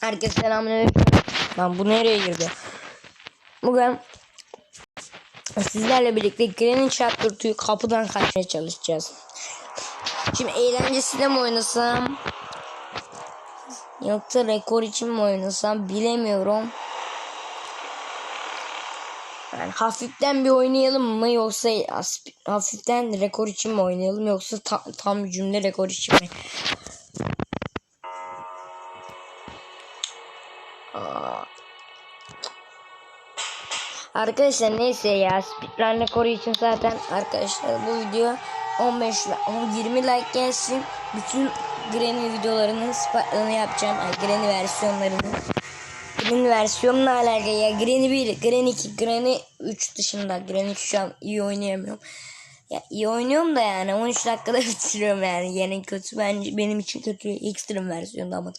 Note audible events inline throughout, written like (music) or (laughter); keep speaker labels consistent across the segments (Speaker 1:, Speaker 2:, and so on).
Speaker 1: Herkese selamünaleyküm. Lan bu nereye girdi? Bugün sizlerle birlikte Granny Chapter 2'yu kapıdan kaçmaya çalışacağız. Şimdi eğlencesiyle mi oynasam? Yoksa rekor için mi oynasam bilemiyorum. Yani hafiften bir oynayalım mı yoksa hafiften rekor için mi oynayalım yoksa tam, tam cümle rekor için mi? Arkadaşlar neyse ya speedrun rekoru için zaten arkadaşlar bu video 15 ve 20 like gelsin. Bütün Granny videolarının speedrun'ı yapacağım. Ay Granny versiyonlarını. Granny versiyonla alakalı ya. Granny 1, Granny 2, Granny 3 dışında. Granny 3 şu an iyi oynayamıyorum. Ya iyi oynuyorum da yani 13 dakikada (laughs) bitiriyorum yani. Yani kötü bence benim için kötü. Extreme versiyonda ama.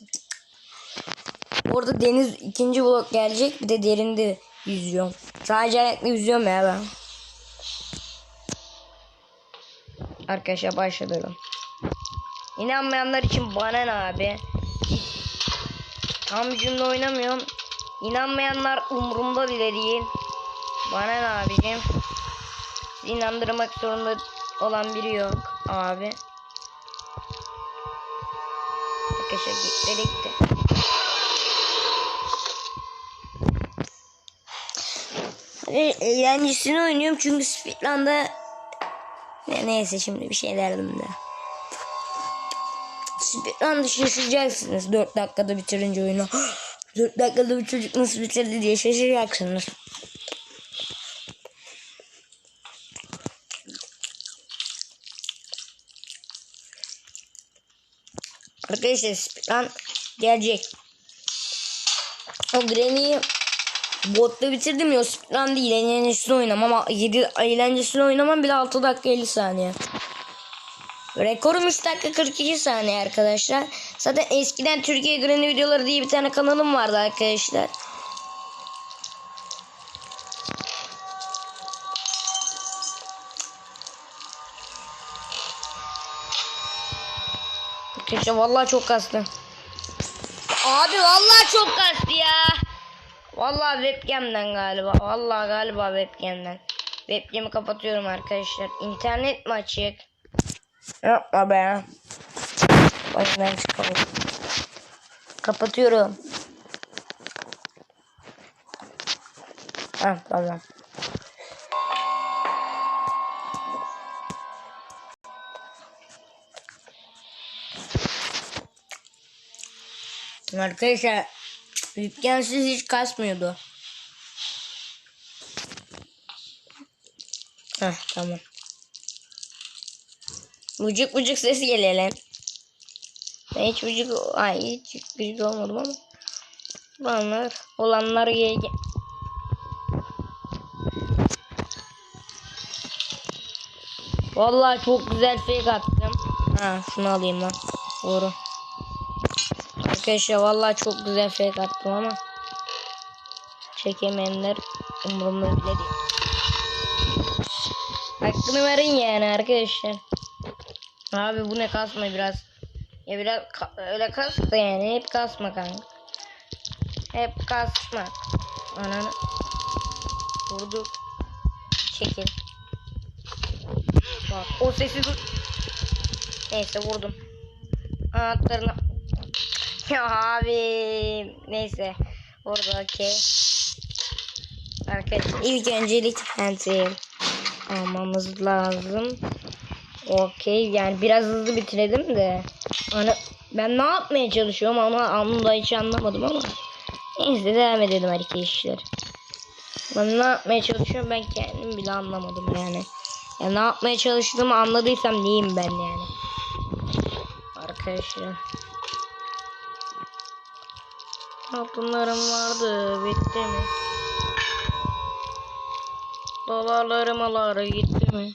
Speaker 1: Orada deniz ikinci blok gelecek. Bir de derinde yüzüyorum. Sadece ayakla yüzüyorum ya ben. Arkadaşlar başlıyorum. İnanmayanlar için bana ne abi? Tam cümle oynamıyorum. İnanmayanlar umurumda bile değil. Bana ne abicim? Sizi inandırmak zorunda olan biri yok abi. Arkadaşlar gitti gitti. Eğlencesini oynuyorum çünkü Speedrun'da ne, neyse şimdi bir şey derdim de. Speedrun'da şaşıracaksınız 4 dakikada bitirince oyunu. (gasps) 4 dakikada bir çocuk nasıl bitirdi diye şaşıracaksınız. Arkadaşlar speedrun gelecek. O Granny'yi Botta bitirdim ya speedrun değil eğlencesini oynamam ama 7 eğlencesini oynamam bile 6 dakika 50 saniye. Rekorum 3 dakika 42 saniye arkadaşlar. Zaten eskiden Türkiye Granny videoları diye bir tane kanalım vardı arkadaşlar. Arkadaşlar vallahi çok kastı. Abi vallahi çok kastı ya. Vallahi webcam'den galiba. Vallahi galiba webcam'den. Webcam'i kapatıyorum arkadaşlar. İnternet mi açık? Yapma be. Başından çıkalım. Kapatıyorum. Ha tamam. Arkadaşlar Webcam'siz hiç kasmıyordu. Heh tamam. Vıcık vıcık sesi geliyor lan. Ben hiç vıcık, ay hiç vıcık olmadım ama. Olanlar, olanlar gelecek. Vallahi çok güzel fake attım. Ha şunu alayım lan. Doğru. Arkadaşlar vallahi çok güzel fake attım ama çekemeyenler umurumda bile değil. Hakkını verin yani arkadaşlar. Abi bu ne kasma biraz. Ya biraz ka öyle kas da yani hep kasma kanka. Hep kasma. Ananı vurduk. Çekil. Bak o sesi dur. Neyse vurdum. Anahtarını ya abi neyse orada okey. Arkadaşlar ilk öncelik pensil almamız lazım. Okey yani biraz hızlı bitirelim de. Hani ben ne yapmaya çalışıyorum ama anında hiç anlamadım ama. Neyse devam edelim arkadaşlar. Ben ne yapmaya çalışıyorum ben kendim bile anlamadım yani. Ya ne yapmaya çalıştığımı anladıysam neyim ben yani. Arkadaşlar. Altınlarım vardı bitti mi? Dolarlarım aları gitti mi?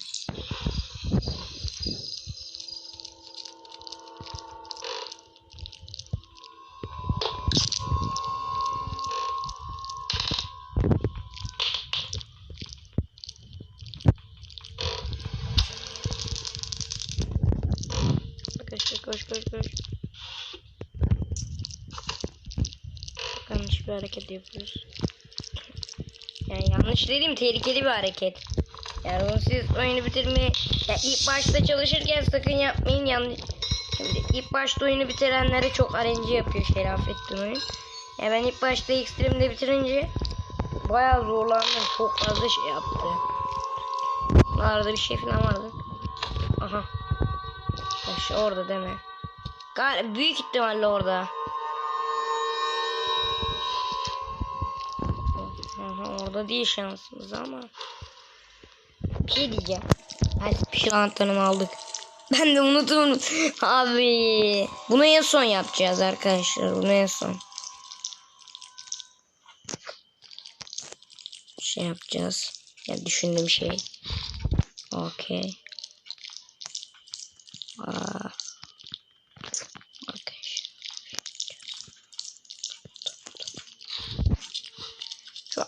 Speaker 1: Koş koş koş. Yanlış bir hareket yapıyoruz. Yani yanlış dediğim tehlikeli bir hareket. Yani bunu siz oyunu bitirmeye ya ilk başta çalışırken sakın yapmayın yanlış. Şimdi ilk başta oyunu bitirenlere çok RNG yapıyor Şerafettin oyun. Ya ben ilk başta Extreme'de bitirince bayağı zorlandım. Çok fazla şey yaptı. Arada bir şey falan vardı. Aha. Taş orada deme. Gal büyük ihtimalle orada. Aha, orada değil şansımız ama. Bir şey diyeceğim. Hadi bir anahtarını aldık. (laughs) Ben de unuturum. (laughs) Abi. Bunu en son yapacağız arkadaşlar. Bunu en son. Şey yapacağız. Ya düşündüğüm şey. Okey. Aa. Okey. Şu,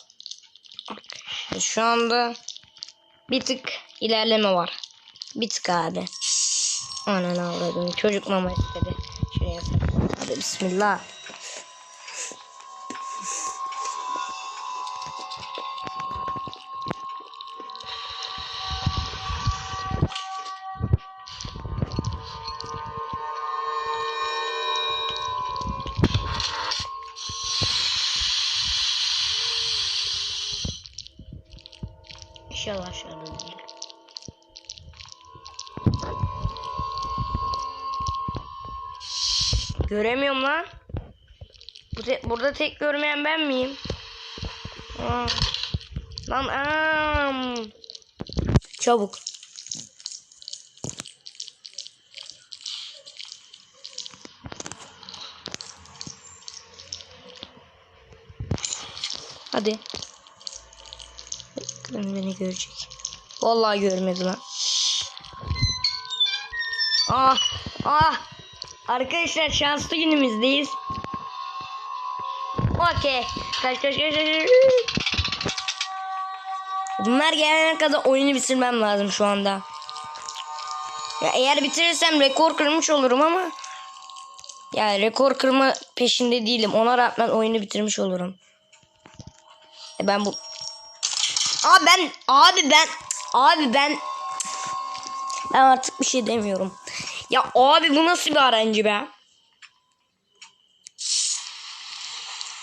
Speaker 1: okey. Şu anda bir tık ilerleme var. Bir tık abi. Anan avradım. Çocuk mama istedi. Şuraya. Hadi bismillah. Aşağıda değil. Göremiyorum lan. Bu te- burada tek görmeyen ben miyim? Aa. Lan am. Çabuk. Hadi. Bakalım beni görecek. Vallahi görmedi lan. Ah ah. Arkadaşlar şanslı günümüzdeyiz. Okey. Kaç kaç kaç kaç. Bunlar gelene kadar oyunu bitirmem lazım şu anda. Ya eğer bitirirsem rekor kırmış olurum ama ya rekor kırma peşinde değilim. Ona rağmen oyunu bitirmiş olurum. E ben bu Abi ben abi ben abi ben ben artık bir şey demiyorum. Ya abi bu nasıl bir arancı be?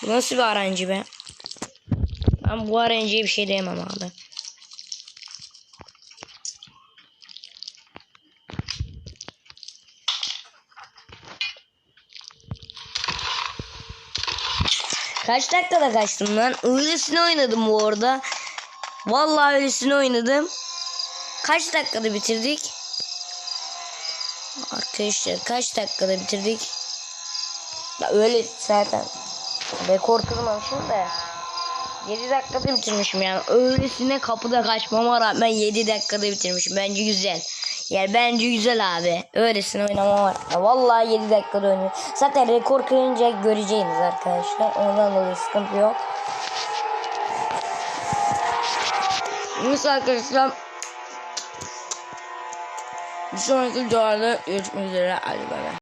Speaker 1: Bu nasıl bir arancı be? Ben bu arancıya bir şey diyemem abi. Kaç dakikada kaçtım lan? Öylesine oynadım bu arada. Vallahi öylesine oynadım. Kaç dakikada bitirdik? Arkadaşlar kaç dakikada bitirdik? Ya öyle zaten rekor kırmamışım da. 7 dakikada bitirmişim yani. Öylesine kapıda kaçmama rağmen 7 dakikada bitirmişim. Bence güzel. Yani bence güzel abi. Öylesine oynamam var. Ya vallahi 7 dakikada oynuyor zaten rekor kırınca göreceğiniz arkadaşlar. Ondan dolayı sıkıntı yok Neyse arkadaşlar bir sonraki videolarda görüşmek üzere. Hadi bay bay